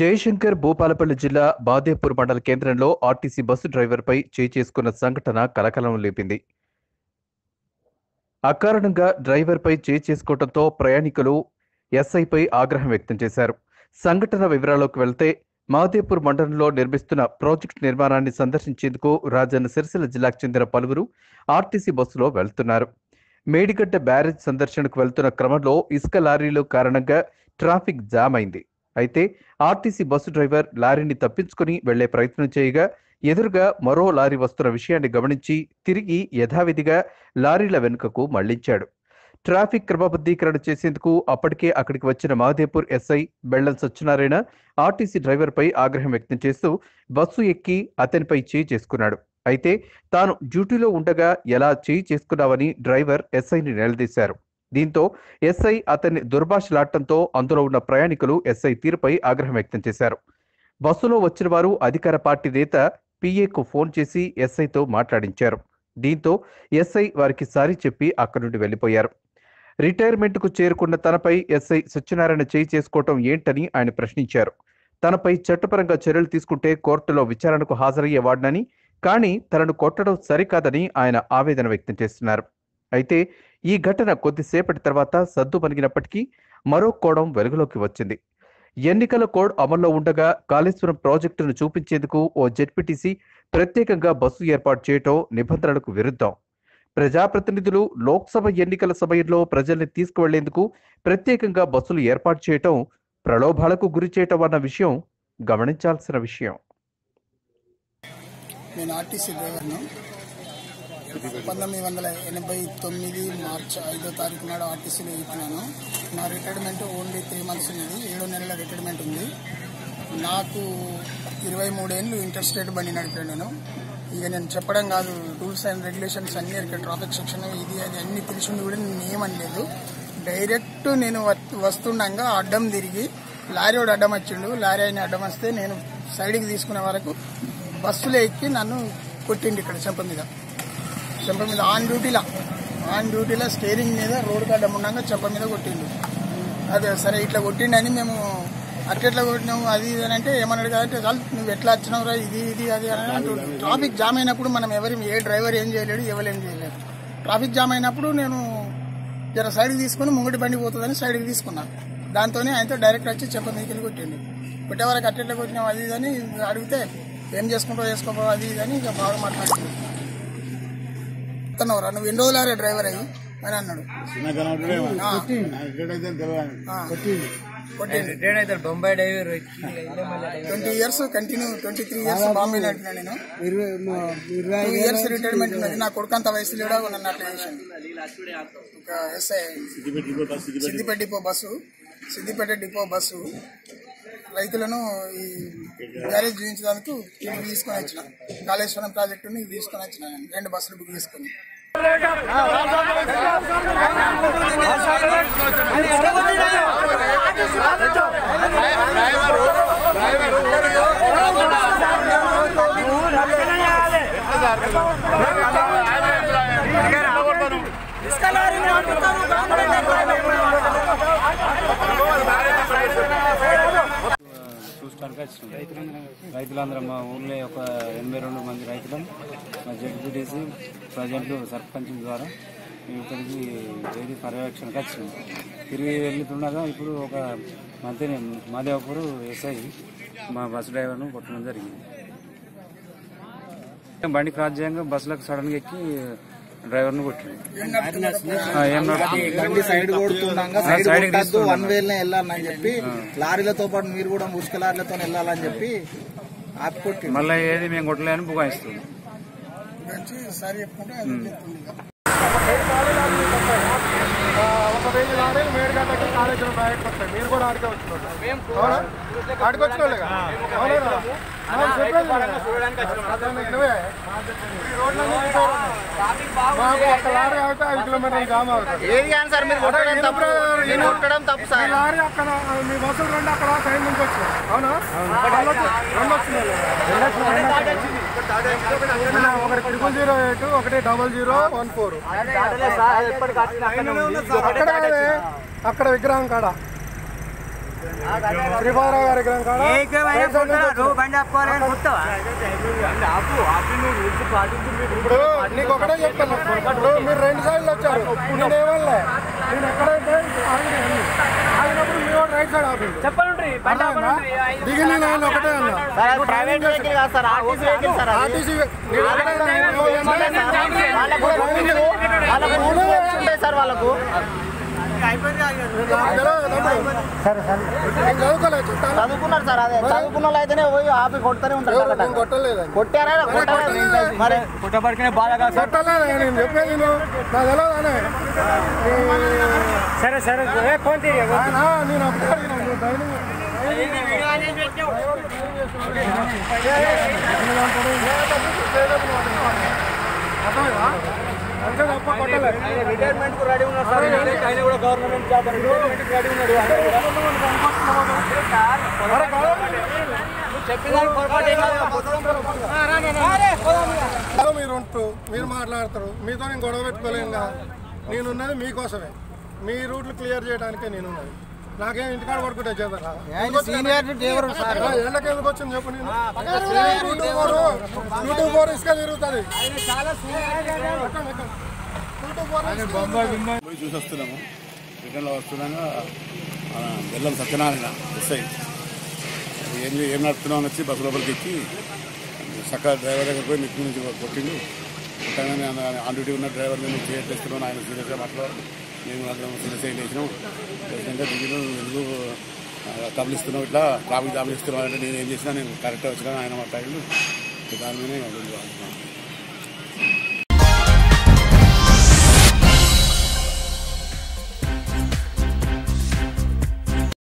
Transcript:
జయశంకర్ భూపాలపల్లి జిల్లా బాదేపూర్ మండల కేంద్రంలో ఆర్టీసీ బస్సు డ్రైవర్పై చేయి చేసుకున్న సంఘటన కలకలం లేపింది. అకారణంగా డ్రైవర్పై చేయి చేసుకోవడంతో ప్రయాణికులు ఎస్ఐపై ఆగ్రహం వ్యక్తం చేశారు. సంఘటన వివరాల్లోకి వెళ్తే మాదేపూర్ మండలంలో నిర్మిస్తున్న ప్రాజెక్టు నిర్మాణాన్ని సందర్శించేందుకు రాజన్న సిరిసిల్ల జిల్లాకు చెందిన పలువురు ఆర్టీసీ బస్సులో వెళ్తున్నారు. మేడిగడ్డ బ్యారేజ్ సందర్శనకు వెళ్తున్న క్రమంలో ఇసుక లారీలు కారణంగా ట్రాఫిక్ జామ్ అయింది. అయితే ఆర్టీసీ బస్సు డ్రైవర్ లారీని తప్పించుకుని వెళ్ళే ప్రయత్నం చేయగా ఎదురుగా మరో లారీ వస్తున్న విషయాన్ని గమనించి తిరిగి యథావిధిగా లారీల వెనుకకు మళ్ళించాడు. ట్రాఫిక్ క్రమబద్ధీకరణ చేసేందుకు అప్పటికే అక్కడికి వచ్చిన మహదేపూర్ ఎస్ఐ బెళ్ళం సత్యనారాయణ ఆర్టీసీ డ్రైవర్పై ఆగ్రహం వ్యక్తం చేస్తూ బస్సు ఎక్కి అతనిపై చేయి చేసుకున్నాడు. అయితే తాను డ్యూటీలో ఉండగా ఎలా చేయి చేసుకున్నావని డ్రైవర్ ఎస్ఐని నిలదీశారు. దీంతో ఎస్ఐ అతన్ని దుర్భాషలాడటంతో అందులో ఉన్న ప్రయాణికులు ఎస్ఐ తీరుపై ఆగ్రహం వ్యక్తం చేశారు. బస్సులో వచ్చిన వారు అధికార పార్టీ నేత పిఏకు ఫోన్ చేసి ఎస్ఐతో మాట్లాడించారు. దీంతో ఎస్ఐ వారికి సారీ చెప్పి అక్కడి నుండి వెళ్ళిపోయారు రిటైర్మెంట్కు చేరుకున్న తనపై ఎస్ఐ సత్యనారాయణ చేయి చేసుకోవటం ఏంటని ఆయన ప్రశ్నించారు. తనపై చట్టపరంగా చర్యలు తీసుకుంటే కోర్టులో విచారణకు హాజరయ్యేవాడినని కానీ తనను కొట్టడం సరికాదని ఆయన ఆవేదన వ్యక్తం చేస్తున్నారు. అయితే ఈ ఘటన కొద్దిసేపటి తర్వాత సద్దు పనిగినప్పటికీ మరో కోణం వెలుగులోకి వచ్చింది. ఎన్నికల కోడ్ అమల్లో ఉండగా కాళేశ్వరం ప్రాజెక్టును చూపించేందుకు ఓ జెడ్పీటీసీ ప్రత్యేకంగా బస్సు ఏర్పాటు చేయటం నిబంధనలకు విరుద్ధం. ప్రజాప్రతినిధులు లోక్సభ ఎన్నికల సమయంలో ప్రజల్ని తీసుకువెళ్ళేందుకు ప్రత్యేకంగా బస్సులు ఏర్పాటు చేయటం ప్రలోభాలకు గురి చేయటం అన్న విషయం గమనించాల్సిన విషయం. నేను ఆర్టీసీ డ్రైవర్ను. పంతొమ్మిది వందల ఎనభై తొమ్మిది మార్చి ఐదో తారీఖు నాడు ఆర్టీసీలో ఎక్కినాను. నా రిటైర్మెంట్ ఓన్లీ త్రీ మంత్స్ ఉన్నది. ఏడు నెలల రిటైర్మెంట్ ఉంది. నాకు ఇరవై మూడేళ్ళు ఇంట్రెస్ట్ రేట్ బండి నడిపాను నేను. ఇక నేను చెప్పడం కాదు రూల్స్ అండ్ రెగ్యులేషన్స్ అన్ని ఇక్కడ ట్రాఫిక్ సెక్షన్ ఇది అది అన్ని తెలిసింది కూడా నేను ఏమనలేదు. డైరెక్ట్ నేను వస్తుండగా అడ్డం తిరిగి లారీ వాడు అడ్డం వచ్చిండు. లారీ అయిన అడ్డం వస్తే నేను సైడ్కి తీసుకునే వరకు బస్సులో ఎక్కి నన్ను కొట్టిండు ఇక్కడ చెంప మీద. చెంప మీద ఆన్ డ్యూటీలా ఆన్ డ్యూటీలో స్టీరింగ్ మీద రోడ్ అడ్డం ఉండగా చెంప మీద కొట్టిండు. అదే సరే ఇట్లా కొట్టిండని మేము అట్లెట్లా కొట్టినావు అది ఇది అని అంటే ఏమన్నాడు కాబట్టి చాలు నువ్వు ఎట్లా వచ్చినావురా ఇది ఇది అది అని ట్రాఫిక్ జామ్ అయినప్పుడు. మనం ఎవరి ఏ డ్రైవర్ ఏం చేయలేడు ఎవరు ఏం చేయలేడు. ట్రాఫిక్ జామ్ అయినప్పుడు నేను జర సైడ్కి తీసుకుని ముంగటి బండి పోతుందని సైడ్కి తీసుకున్నా. దాంతోనే ఆయనతో డైరెక్ట్ వచ్చి చెప్ప మీకెళ్ళి కొట్టిండు. కొట్టే వరకు అట్లెట్లా కొట్టినావు అది ఇది అని అడిగితే ఏం చేసుకుంటావు చేసుకోవో అది ఇది అని ఇక బాగా మాట్లాడుతుంది చెప్తున్నావురా? నువ్వు ఎన్ని రోజులారే డ్రైవర్ అయ్యి? అని అన్నాడు. Bombay driver twenty years continue twenty three years Bombay నడిపినా నేను? టూ ఇయర్స్ రిటైర్మెంట్ ఉన్నది. నా కొడుకంత వయసు లేడా నన్ను అట్లా చేసింది ఒక SI. Siddipet depot bus. Siddipet depot bus. రైతులను ఈ గ్యారేజ్ చూపించడానికి తీసుకొని వచ్చిన కాళేశ్వరం ప్రాజెక్టుని తీసుకొని వచ్చిన రెండు బస్సులు బుక్ చేసుకుని. తీసుకెళ్ళారు. వచ్చినాం రైతులందరం మా ఊళ్ళో ఒక ఎనభై రెండు మంది రైతులం మా జడ్పీటీసీ ప్రజెంట్ సర్పంచ్ ద్వారా ఇక్కడికి ఏది పర్యవేక్షణకు వచ్చినాం. తిరిగి వెళ్తుండగా ఇప్పుడు ఒక మంత్రి మాదేవపూర్ ఎస్ఐ మా బస్సు డ్రైవర్ను కొట్టడం జరిగింది. బండి క్రాస్ చేయంగా బస్సులకు సడన్గా ఎక్కి డ్రైవర్ను కొట్టింది సైడ్ కొడుతుండగా సైడ్ కొట్టద్దు. వన్ వేలనే వెళ్ళాలని చెప్పి లారీలతో పాటు మీరు కూడా ముసుక లారీలతో వెళ్ళాలని చెప్పి ఆపి కొట్టి మళ్ళీ ఏది మేము కొట్టలేని ఇక. ఒక వెయ్యి లారీలు మేడిగడ్డకి కాళేశ్వరం మీరు కూడా అవునా? మాకు ఐదు జామ్ అవుతుంది ఏది కానీ సార్ మీరు కొట్టడం తప్పు కొట్టడం తప్పు సార్ లారీ అక్కడ మీ బస్సులు రెండు అక్కడ సైడ్ నుంచి వచ్చినాయి అవునా రెండు వచ్చినాయి ఒకటి ట్రిపుల్ జీరో ఎయిట్ ఒకటి డబల్ జీరో వన్ ఫోర్ అక్కడ అక్కడ విగ్రహం కాడ శ్రీపాదరావు గారి. ఇప్పుడు నీకు ఒకటే చెప్తాను ఇప్పుడు మీరు రెండు సైడ్లు వచ్చారు. నేను ఏమన్నా నేను ఎక్కడైతే. ఆగినప్పుడు మీ వాడు రైట్ సైడ్ ఆపిండు. అర్థమైందా? దిగి నేను ఆయన ఒకటే అన్నా. ప్రైవేట్ వెహికల్ కాదు sir. RTC vehicle sir sir చదువుకున్నారు సార్ అదే చదువుకున్న వాళ్ళు అయితేనే పోయి ఆపి కొడుతూనే ఉంటారు. కొట్టలేదు కొట్టారా? మరి నాకు తెలియదానే సరే సరే ఫోన్ నేను రిటైర్మెంట్కు రెడీ సార్. ఆయన కూడా గవర్నమెంట్ జాబ్ రిటైర్మెంట్ రెడీ ఉన్నాడు. మీరు ఉంటూ మీరు మాట్లాడతారు. మీతో నేను గొడవ పెట్టుకోలేనుగా. నేనున్నది మీకోసమే. మీ రూట్లు క్లియర్ చేయడానికే నేను ఉన్నది నాకేం ఇంటికాడ పడుకుంటే చేద్దా సీనియర్ డ్రైవర్ సార్? ఎండకి ఎందుకు వచ్చింది చెప్పు నేను? యూట్యూబ్ ఫోర్ యూట్యూబ్ ఫోర్ ఇసుక తిరుగుతుంది పోయి చూసి వస్తున్నాము రిటర్న్లో వస్తున్నాగా బెల్లం సత్యనారాయణ ఎస్ఐ. ఏం ఏం నడుపుతున్నావు అని వచ్చి బస్సు లోపలికి ఎక్కి చక్కగా డ్రైవర్ దగ్గర పోయి నెత్తి నుంచి కొట్టిండు. ఆన్ డ్యూటీ ఉన్న డ్రైవర్ నేను క్లియర్ చేస్తున్నాను ఆయన సీరియస్గా మాట్లాడారు మేము అందరం సీరియస్ చేసినాం ఏంటంటే లేచినాక దిగిన ఎందుకు తబలిస్తున్నావు ఇట్లా. ట్రాఫిక్ తబలిస్తున్నావు అంటే నేను ఏం చేసినా నేను కరెక్ట్గా వచ్చినా ఆయన మాట్లాడిండు. దాని మీద